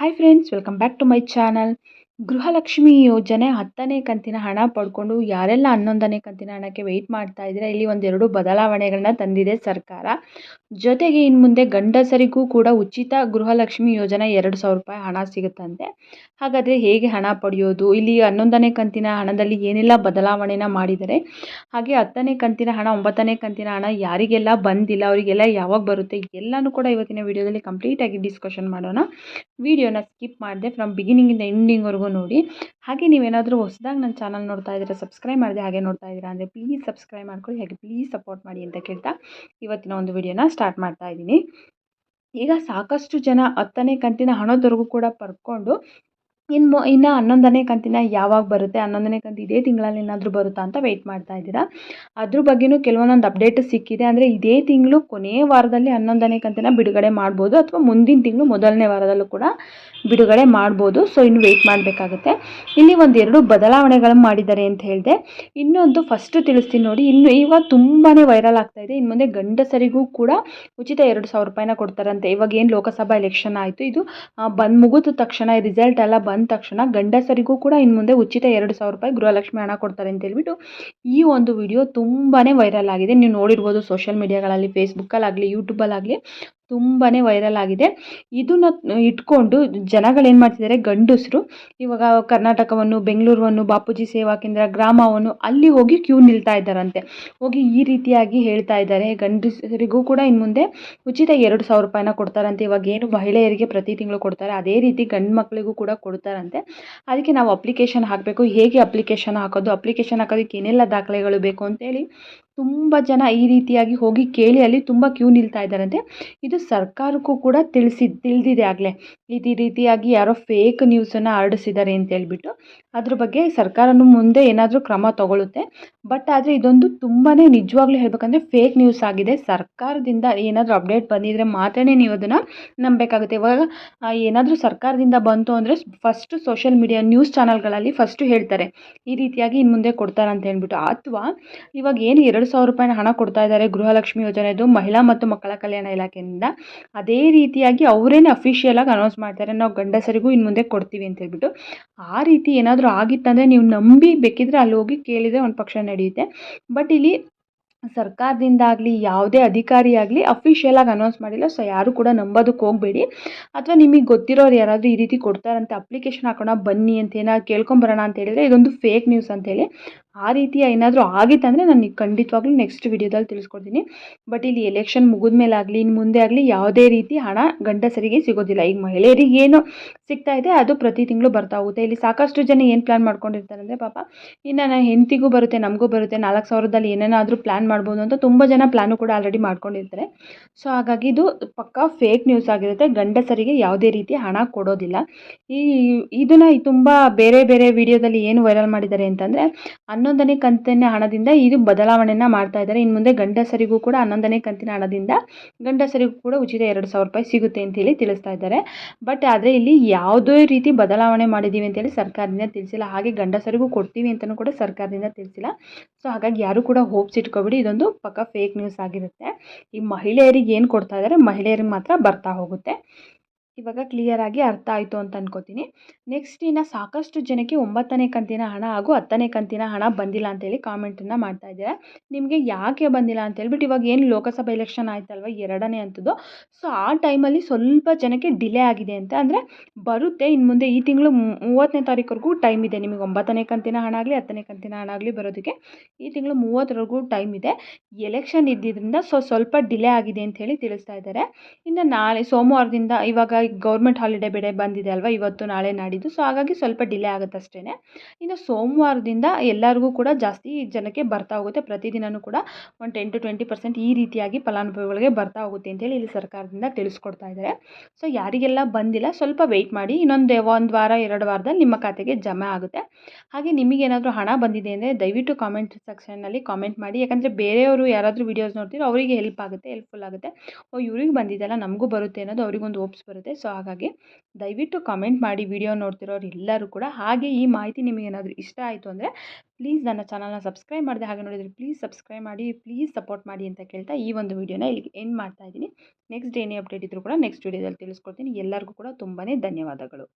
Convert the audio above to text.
Hi friends welcome back to my channel Gruhalakshmi ಯೋಜನೆ ಹತ್ತನೇ ಕಂತಿನ ಹಣ ಪಡ್ಕೊಂಡು ಯಾರೆಲ್ಲ ಹನ್ನೊಂದನೇ ಕಂತಿನ ಹಣಕ್ಕೆ ವೆಯ್ಟ್ ಮಾಡ್ತಾ ಇದ್ದೀರಾ, ಇಲ್ಲಿ ಒಂದೆರಡು ಬದಲಾವಣೆಗಳನ್ನ ತಂದಿದೆ ಸರ್ಕಾರ. ಜೊತೆಗೆ ಇನ್ನು ಮುಂದೆ ಗಂಡಸರಿಗೂ ಕೂಡ ಉಚಿತ ಗೃಹಲಕ್ಷ್ಮಿ ಯೋಜನೆ ಎರಡು ಸಾವಿರ ರೂಪಾಯಿ ಹಣ ಸಿಗುತ್ತಂತೆ. ಹಾಗಾದರೆ ಹೇಗೆ ಹಣ ಪಡೆಯೋದು? ಇಲ್ಲಿ ಹನ್ನೊಂದನೇ ಕಂತಿನ ಹಣದಲ್ಲಿ ಏನೆಲ್ಲ ಬದಲಾವಣೆನ ಮಾಡಿದ್ದಾರೆ ಹಾಗೆ ಹತ್ತನೇ ಕಂತಿನ ಹಣ, ಒಂಬತ್ತನೇ ಕಂತಿನ ಹಣ ಯಾರಿಗೆಲ್ಲ ಬಂದಿಲ್ಲ, ಅವರಿಗೆಲ್ಲ ಯಾವಾಗ ಬರುತ್ತೆ, ಎಲ್ಲನೂ ಕೂಡ ಇವತ್ತಿನ ವಿಡಿಯೋದಲ್ಲಿ ಕಂಪ್ಲೀಟಾಗಿ ಡಿಸ್ಕಷನ್ ಮಾಡೋಣ. ವಿಡಿಯೋನ ಸ್ಕಿಪ್ ಮಾಡಿದೆ ಫ್ರಮ್ ಬಿಗಿನಿಂಗಿಂದ ಎಂಡಿಂಗ್ವರೆಗೂ ನೋಡಿ. ಹಾಗೆ ನೀವೇನಾದರೂ ಹೊಸದಾಗಿ ನನ್ನ ಚಾನಲ್ ನೋಡ್ತಾ ಇದ್ದೀರಾ ಸಬ್ಸ್ಕ್ರೈಬ್ ಮಾಡಿದೆ ಹಾಗೆ ನೋಡ್ತಾ ಇದ್ದೀರಾ ಅಂದರೆ ಪ್ಲೀಸ್ ಸಬ್ಸ್ಕ್ರೈಬ್ ಮಾಡ್ಕೊಳ್ಳಿ, ಹಾಗೆ ಪ್ಲೀಸ್ ಸಪೋರ್ಟ್ ಮಾಡಿ ಅಂತ ಕೇಳ್ತಾ ಇವತ್ತಿನ ಒಂದು ವಿಡಿಯೋನ ಸ್ಟಾರ್ಟ್ ಮಾಡ್ತಾ ಇದ್ದೀನಿ. ಈಗ ಸಾಕಷ್ಟು ಜನ ಹತ್ತನೇ ಕಂತಿನ ಹಣದವರೆಗೂ ಕೂಡ ಪಡ್ಕೊಂಡು ಇನ್ನು ಇನ್ನು ಹನ್ನೊಂದನೇ ಕಂತಿನ ಯಾವಾಗ ಬರುತ್ತೆ? ಹನ್ನೊಂದನೇ ಕಂತು ಇದೇ ತಿಂಗಳಲ್ಲಿ ಏನಾದರೂ ಬರುತ್ತಾ ಅಂತ ವೆಯ್ಟ್ ಮಾಡ್ತಾ ಇದ್ದೀರಾ. ಅದ್ರ ಬಗ್ಗೆಯೂ ಕೆಲವೊಂದೊಂದು ಅಪ್ಡೇಟ್ ಸಿಕ್ಕಿದೆ. ಅಂದರೆ ಇದೇ ತಿಂಗಳು ಕೊನೆಯ ವಾರದಲ್ಲಿ ಹನ್ನೊಂದನೇ ಕಂತಿನ ಬಿಡುಗಡೆ ಮಾಡ್ಬೋದು. ಅಥವಾ ಮುಂದಿನ ತಿಂಗಳು ಮೊದಲನೇ ವಾರದಲ್ಲೂ ಕೂಡ ಬಿಡುಗಡೆ ಮಾಡ್ಬೋದು. ಸೊ ಇನ್ನು ವೆಯ್ಟ್ ಮಾಡಬೇಕಾಗುತ್ತೆ. ಇಲ್ಲಿ ಒಂದೆರಡು ಬದಲಾವಣೆಗಳನ್ನು ಮಾಡಿದ್ದಾರೆ ಅಂತ ಹೇಳಿದೆ. ಇನ್ನೊಂದು ಫಸ್ಟ್ ತಿಳಿಸ್ತೀನಿ ನೋಡಿ. ಇನ್ನು ಇವಾಗ ತುಂಬಾ ವೈರಲ್ ಆಗ್ತಾ ಇದೆ. ಇನ್ನು ಮುಂದೆ ಗಂಡಸರಿಗೂ ಕೂಡ ಉಚಿತ ಎರಡು ಸಾವಿರ ರೂಪಾಯಿನ ಕೊಡ್ತಾರಂತೆ ಇವಾಗ ಏನು ಲೋಕಸಭಾ ಎಲೆಕ್ಷನ್ ಆಯಿತು. ಇದು ಬಂದು ಮುಗಿದ ತಕ್ಷಣ ರಿಸಲ್ಟ್ ಎಲ್ಲ ಬಂದ ತಕ್ಷಣ ಗಂಡಸರಿಗೂ ಕೂಡ ಇನ್ನು ಮುಂದೆ ಉಚಿತ ಎರಡು ಸಾವಿರ ರೂಪಾಯಿ ಗೃಹಲಕ್ಷ್ಮಿ ಹಣ ಕೊಡ್ತಾರೆ ಅಂತ ಹೇಳ್ಬಿಟ್ಟು ಈ ಒಂದು ವಿಡಿಯೋ ತುಂಬಾ ವೈರಲ್ ಆಗಿದೆ. ನೀವು ನೋಡಿರ್ಬೋದು ಸೋಷಿಯಲ್ ಮೀಡಿಯಾಗಳಲ್ಲಿ ಫೇಸ್ಬುಕ್ಕಲ್ಲಾಗಲಿ ಯೂಟ್ಯೂಬಲ್ಲಾಗಲಿ ತುಂಬಾ ವೈರಲ್ ಆಗಿದೆ. ಇದನ್ನ ಇಟ್ಕೊಂಡು ಜನಗಳೇನು ಮಾಡ್ತಿದ್ದಾರೆ ಗಂಡಸರು, ಇವಾಗ ಕರ್ನಾಟಕವನ್ನು, ಬೆಂಗಳೂರನ್ನು, ಬಾಪೂಜಿ ಸೇವಾ ಕೇಂದ್ರ, ಗ್ರಾಮವನ್ನು ಅಲ್ಲಿ ಹೋಗಿ ಕ್ಯೂ ನಿಲ್ತಾ ಇದ್ದಾರಂತೆ. ಹೋಗಿ ಈ ರೀತಿಯಾಗಿ ಹೇಳ್ತಾ ಇದ್ದಾರೆ. ಗಂಡಸರಿಗೂ ಕೂಡ ಇನ್ನು ಮುಂದೆ ಉಚಿತ ಎರಡು ಸಾವಿರ ರೂಪಾಯಿನ ಕೊಡ್ತಾರಂತೆ. ಇವಾಗ ಏನು ಮಹಿಳೆಯರಿಗೆ ಪ್ರತಿ ತಿಂಗಳು ಕೊಡ್ತಾರೆ, ಅದೇ ರೀತಿ ಗಂಡು ಮಕ್ಕಳಿಗೂ ಕೂಡ ಕೊಡ್ತಾರಂತೆ. ಅದಕ್ಕೆ ನಾವು ಅಪ್ಲಿಕೇಶನ್ ಹಾಕಬೇಕು. ಹೇಗೆ ಅಪ್ಲಿಕೇಶನ್ ಹಾಕೋದು? ಅಪ್ಲಿಕೇಶನ್ ಹಾಕೋದಕ್ಕೆ ಏನೆಲ್ಲ ದಾಖಲೆಗಳು ಬೇಕು ಅಂತೇಳಿ ತುಂಬ ಜನ ಈ ರೀತಿಯಾಗಿ ಹೋಗಿ ಕೇಳಿ ಅಲ್ಲಿ ತುಂಬ ಕ್ಯೂ ನಿಲ್ತಾ ಇದ್ದಾರಂತೆ. ಇದು ಸರ್ಕಾರಕ್ಕೂ ಕೂಡ ತಿಳಿಸಿ, ತಿಳಿದಿದೆ ಆಗಲೇ. ಇದೇ ರೀತಿಯಾಗಿ ಯಾರೋ ಫೇಕ್ ನ್ಯೂಸನ್ನು ಹರಡಿಸಿದ್ದಾರೆ ಅಂತ ಹೇಳ್ಬಿಟ್ಟು ಅದ್ರ ಬಗ್ಗೆ ಸರ್ಕಾರನೂ ಮುಂದೆ ಏನಾದರೂ ಕ್ರಮ ತಗೊಳ್ಳುತ್ತೆ ಬಟ್ ಆದರೆ ಇದೊಂದು ತುಂಬಾ ನಿಜವಾಗ್ಲೂ ಹೇಳ್ಬೇಕಂದ್ರೆ ಫೇಕ್ ನ್ಯೂಸ್ ಆಗಿದೆ. ಸರ್ಕಾರದಿಂದ ಏನಾದರೂ ಅಪ್ಡೇಟ್ ಬಂದಿದ್ದರೆ ಮಾತ್ರನೇ ನೀವು ಅದನ್ನು ನಂಬಬೇಕಾಗುತ್ತೆ. ಇವಾಗ ಏನಾದರೂ ಸರ್ಕಾರದಿಂದ ಬಂತು ಅಂದರೆ ಫಸ್ಟು ಸೋಷಿಯಲ್ ಮೀಡಿಯಾ ನ್ಯೂಸ್ ಚಾನಲ್ಗಳಲ್ಲಿ ಫಸ್ಟು ಹೇಳ್ತಾರೆ. ಈ ರೀತಿಯಾಗಿ ಇನ್ನು ಮುಂದೆ ಕೊಡ್ತಾರೆ ಅಂತ ಹೇಳ್ಬಿಟ್ಟು. ಅಥವಾ, ಇವಾಗ ಏನು ಎರಡು ಸಾವಿರ ರೂಪಾಯಿನ ಹಣ ಕೊಡ್ತಾ ಇದ್ದಾರೆ ಗೃಹಲಕ್ಷ್ಮಿ ಯೋಜನೆದು ಮಹಿಳಾ ಮತ್ತು ಮಕ್ಕಳ ಕಲ್ಯಾಣ ಇಲಾಖೆಯಿಂದ, ಅದೇ ರೀತಿಯಾಗಿ ಅವರೇನೆ ಅಫಿಷಿಯಲಾಗಿ ಅನೌನ್ಸ್ ಮಾಡ್ತಾರೆ. ನಾವು ಗಂಡಸರಿಗೂ ಇನ್ನು ಮುಂದೆ ಕೊಡ್ತೀವಿ ಅಂತ ಹೇಳ್ಬಿಟ್ಟು. ಆ ರೀತಿ ಏನಾದರೂ ಆಗಿತ್ತಂದರೆ ನೀವು ನಂಬಿ ಬೇಕಿದ್ರೆ ಅಲ್ಲಿ ಹೋಗಿ ಕೇಳಿದರೆ ಒಂದು ಪಕ್ಷ ನಡೆಯುತ್ತೆ. ಬಟ್ ಇಲ್ಲಿ ಸರ್ಕಾರದಿಂದ ಆಗಲಿ ಯಾವುದೇ ಅಧಿಕಾರಿ ಆಗಲಿ ಅಫಿಷಿಯಲಾಗಿ ಅನೌನ್ಸ್ ಮಾಡಿಲ್ಲ. ಸೊ ಯಾರು ಕೂಡ ನಂಬೋದಕ್ಕೆ ಹೋಗಬೇಡಿ. ಅಥವಾ ನಿಮಗೆ ಗೊತ್ತಿರೋರು ಯಾರಾದರೂ ಈ ರೀತಿ ಕೊಡ್ತಾರಂತೆ ಅಪ್ಲಿಕೇಶನ್ ಹಾಕೋಣ, ಬನ್ನಿ ಅಂತ ಏನಾದ್ರು ಕೇಳ್ಕೊಂಬರೋಣ ಅಂತ ಹೇಳಿದರೆ, ಇದೊಂದು ಫೇಕ್ ನ್ಯೂಸ್ ಅಂತೇಳಿ ಆ ರೀತಿ ಏನಾದರೂ ಆಗಿತ್ತಂದರೆ ನಾನು ಖಂಡಿತವಾಗ್ಲೂ ನೆಕ್ಸ್ಟ್ ವಿಡಿಯೋದಲ್ಲಿ ತಿಳಿಸ್ಕೊಡ್ತೀನಿ. ಬಟ್ ಇಲ್ಲಿ ಎಲೆಕ್ಷನ್ ಮುಗಿದ ಮೇಲೆ ಆಗಲಿ ಇನ್ನು ಮುಂದೆ ಆಗಲಿ ಯಾವುದೇ ರೀತಿ ಹಣ ಗಂಡಸರಿಗೆ ಸಿಗೋದಿಲ್ಲ. ಈಗ ಮಹಿಳೆಯರಿಗೆ ಏನು ಸಿಗ್ತಾ ಇದೆ, ಅದು ಪ್ರತಿ ತಿಂಗಳು ಬರ್ತಾ ಹೋಗುತ್ತೆ. ಇಲ್ಲಿ ಸಾಕಷ್ಟು ಜನ ಏನು ಪ್ಲ್ಯಾನ್ ಮಾಡ್ಕೊಂಡಿರ್ತಾರೆ ಅಂದರೆ ಪಾಪ, ಇನ್ನು ನನ್ನ ಹೆಂಡತಿಗೂ ಬರುತ್ತೆ, ನಮಗೂ ಬರುತ್ತೆ, ನಾಲ್ಕು ಸಾವಿರದಲ್ಲಿ ಏನೇನಾದರೂ ಪ್ಲ್ಯಾನ್ ಮಾಡ್ಬೋದು ಅಂತ ತುಂಬ ಜನ ಪ್ಲ್ಯಾನು ಕೂಡ ಆಲ್ರೆಡಿ ಮಾಡ್ಕೊಂಡಿರ್ತಾರೆ. ಸೊ ಹಾಗಾಗಿ ಇದು ಪಕ್ಕಾ ಫೇಕ್ ನ್ಯೂಸ್ ಆಗಿರುತ್ತೆ. ಗಂಡಸರಿಗೆ ಯಾವುದೇ ರೀತಿ ಹಣ ಕೊಡೋದಿಲ್ಲ. ಈ, ಇದನ್ನು ತುಂಬ ಬೇರೆ ಬೇರೆ ವಿಡಿಯೋದಲ್ಲಿ ಏನು ವೈರಲ್ ಮಾಡಿದ್ದಾರೆ ಅಂತಂದರೆ ಹನ್ನೊಂದನೇ ಕಂತಿನ ಹಣದಿಂದ ಇದು ಬದಲಾವಣೆಯನ್ನು ಮಾಡ್ತಾ ಇದ್ದಾರೆ. ಇನ್ನು ಮುಂದೆ ಗಂಡಸರಿಗೂ ಕೂಡ ಹನ್ನೊಂದನೇ ಕಂತಿನ ಹಣದಿಂದ ಗಂಡಸರಿಗೂ ಕೂಡ ಉಚಿತ ಎರಡು ಸಾವಿರ ರೂಪಾಯಿ ಸಿಗುತ್ತೆ ಅಂತ ಹೇಳಿ ತಿಳಿಸ್ತಾ ಇದ್ದಾರೆ. ಬಟ್ ಆದರೆ ಇಲ್ಲಿ ಯಾವುದೇ ರೀತಿ ಬದಲಾವಣೆ ಮಾಡಿದ್ದೀವಿ ಅಂತೇಳಿ ಸರ್ಕಾರದಿಂದ ತಿಳಿಸಿಲ್ಲ. ಹಾಗೆ ಗಂಡಸರಿಗೂ ಕೊಡ್ತೀವಿ ಅಂತಲೂ ಕೂಡ ಸರ್ಕಾರದಿಂದ ತಿಳಿಸಿಲ್ಲ. ಸೊ ಹಾಗಾಗಿ ಯಾರು ಕೂಡ ಹೋಪ್ಸ್ ಇಟ್ಕೋಬಿಡಿ. ಇದೊಂದು ಪಕ್ಕ ಫೇಕ್ ನ್ಯೂಸ್ ಆಗಿರುತ್ತೆ. ಈ ಮಹಿಳೆಯರಿಗೆ ಏನು ಕೊಡ್ತಾ ಇದ್ದಾರೆ? ಮಹಿಳೆಯರಿಗೆ ಮಾತ್ರ ಬರ್ತಾ ಹೋಗುತ್ತೆ. ಇವಾಗ ಕ್ಲಿಯರಾಗಿ ಅರ್ಥ ಆಯಿತು ಅಂತ ಅನ್ಕೋತೀನಿ. ನೆಕ್ಸ್ಟ್ ಇನ್ನು ಸಾಕಷ್ಟು ಜನಕ್ಕೆ ಒಂಬತ್ತನೇ ಕಂತಿನ ಹಣ ಹಾಗೂ ಹತ್ತನೇ ಕಂತಿನ ಹಣ ಬಂದಿಲ್ಲ ಅಂತೇಳಿ ಕಾಮೆಂಟನ್ನು ಮಾಡ್ತಾ ಇದ್ದಾರೆ. ನಿಮಗೆ ಯಾಕೆ ಬಂದಿಲ್ಲ ಅಂತ ಹೇಳ್ಬಿಟ್ಟು ಇವಾಗ ಏನು ಲೋಕಸಭಾ ಎಲೆಕ್ಷನ್ ಆಯ್ತಲ್ವ? ಎರಡನೇ ಅಂಥದ್ದು ಸೊ ಆ ಟೈಮಲ್ಲಿ ಸ್ವಲ್ಪ ಜನಕ್ಕೆ ಡಿಲೇ ಆಗಿದೆ ಅಂತ ಅಂದರೆ ಬರುತ್ತೆ. ಇನ್ನು ಮುಂದೆ ಈ ತಿಂಗಳು ಮೂವತ್ತನೇ ತಾರೀಕುವರೆಗೂ ಟೈಮ್ ಇದೆ ನಿಮಗೆ. ಒಂಬತ್ತನೇ ಕಂತಿನ ಹಣ ಆಗಲಿ, ಹತ್ತನೇ ಕಂತಿನ ಹಣ ಆಗಲಿ ಬರೋದಕ್ಕೆ. ಈ ತಿಂಗಳು ಮೂವತ್ತರವರೆಗೂ ಟೈಮ್ ಇದೆ. ಎಲೆಕ್ಷನ್ ಇದ್ದಿದ್ದರಿಂದ ಸೊ ಸ್ವಲ್ಪ ಡಿಲೇ ಆಗಿದೆ ಅಂತ ಹೇಳಿ ತಿಳಿಸ್ತಾ ಇದ್ದಾರೆ. ಇನ್ನು ನಾಳೆ ಸೋಮವಾರದಿಂದ ಇವಾಗ ಗೌರ್ಮೆಂಟ್ ಹಾಲಿಡೇ ಬೇರೆ ಬಂದಿದೆ ಅಲ್ವಾ? ಇವತ್ತು, ನಾಳೆ ನಾಡಿದ್ದು. ಸೊ ಹಾಗಾಗಿ ಸ್ವಲ್ಪ ಡಿಲೇ ಆಗುತ್ತೆ ಅಷ್ಟೇ ಇನ್ನು ಸೋಮವಾರದಿಂದ ಎಲ್ಲರಿಗೂ ಕೂಡ ಜಾಸ್ತಿ ಜನಕ್ಕೆ ಬರ್ತಾ ಹೋಗುತ್ತೆ. ಪ್ರತಿದಿನವೂ ಕೂಡ ಒಂದು ಟೆನ್ ಟು ಟ್ವೆಂಟಿ ಪರ್ಸೆಂಟ್ ಈ ರೀತಿಯಾಗಿ ಫಲಾನುಭವಿಗಳಿಗೆ ಬರ್ತಾ ಹೋಗುತ್ತೆ ಅಂತೇಳಿ ಇಲ್ಲಿ ಸರ್ಕಾರದಿಂದ ತಿಳಿಸ್ಕೊಡ್ತಾ ಇದ್ದಾರೆ. ಸೊ ಯಾರಿಗೆಲ್ಲ ಬಂದಿಲ್ಲ, ಸ್ವಲ್ಪ ವೆಯ್ಟ್ ಮಾಡಿ. ಇನ್ನೊಂದು ಒಂದು ವಾರ, ಎರಡು ವಾರದಲ್ಲಿ ನಿಮ್ಮ ಖಾತೆಗೆ ಜಮಾ ಆಗುತ್ತೆ. ಹಾಗೆ ನಿಮಗೇನಾದರೂ ಹಣ ಬಂದಿದೆ ಅಂದರೆ ದಯವಿಟ್ಟು ಕಾಮೆಂಟ್ ಸೆಕ್ಷನ್ನಲ್ಲಿ ಕಾಮೆಂಟ್ ಮಾಡಿ. ಯಾಕಂದರೆ ಬೇರೆಯವರು ಯಾರಾದರೂ ವೀಡಿಯೋಸ್ ನೋಡ್ತೀರೋ, ಅವರಿಗೆ ಹೆಲ್ಪ್ ಆಗುತ್ತೆ ಹೆಲ್ಪ್ಫುಲ್ ಆಗುತ್ತೆ. ಓ, ಇವ್ರಿಗೆ ಬಂದಿದ್ದಲ್ಲ ನಮಗೂ ಬರುತ್ತೆ ಅನ್ನೋದು ಅವ್ರಿಗೊಂದು ಓಪ್ಸ್ ಬರುತ್ತೆ. ಆಗುತ್ತೆ ಸೊ ಹಾಗಾಗಿ ದಯವಿಟ್ಟು ಕಮೆಂಟ್ ಮಾಡಿ ವಿಡಿಯೋ ನೋಡ್ತಿರೋರು ಎಲ್ಲರೂ ಕೂಡ ಹಾಗೆ ಈ ಮಾಹಿತಿ ನಿಮಗೇನಾದರೂ ಇಷ್ಟ ಆಯಿತು ಅಂದರೆ ಪ್ಲೀಸ್ ನನ್ನ ಚಾನಲ್ನ ಸಬ್ಸ್ಕ್ರೈಬ್ ಮಾಡಿದೆ ಹಾಗೆ ನೋಡಿದರೆ ಪ್ಲೀಸ್ ಸಬ್ಸ್ಕ್ರೈಬ್ ಮಾಡಿ ಪ್ಲೀಸ್ ಸಪೋರ್ಟ್ ಮಾಡಿ ಅಂತ ಕೇಳ್ತಾ ಈ ಒಂದು ವಿಡಿಯೋನ ಇಲ್ಲಿಗೆ ಎಂಡ್ ಮಾಡ್ತಾ ಇದ್ದೀನಿ. ನೆಕ್ಸ್ಟ್ ಏನೇ ಅಪ್ಡೇಟ್ ಇದ್ದರೂ ಕೂಡ ನೆಕ್ಸ್ಟ್ ವಿಡಿಯೋದಲ್ಲಿ ತಿಳಿಸ್ಕೊಡ್ತೀನಿ. ಎಲ್ಲರಿಗೂ ಕೂಡ ತುಂಬಾ ಧನ್ಯವಾದಗಳು.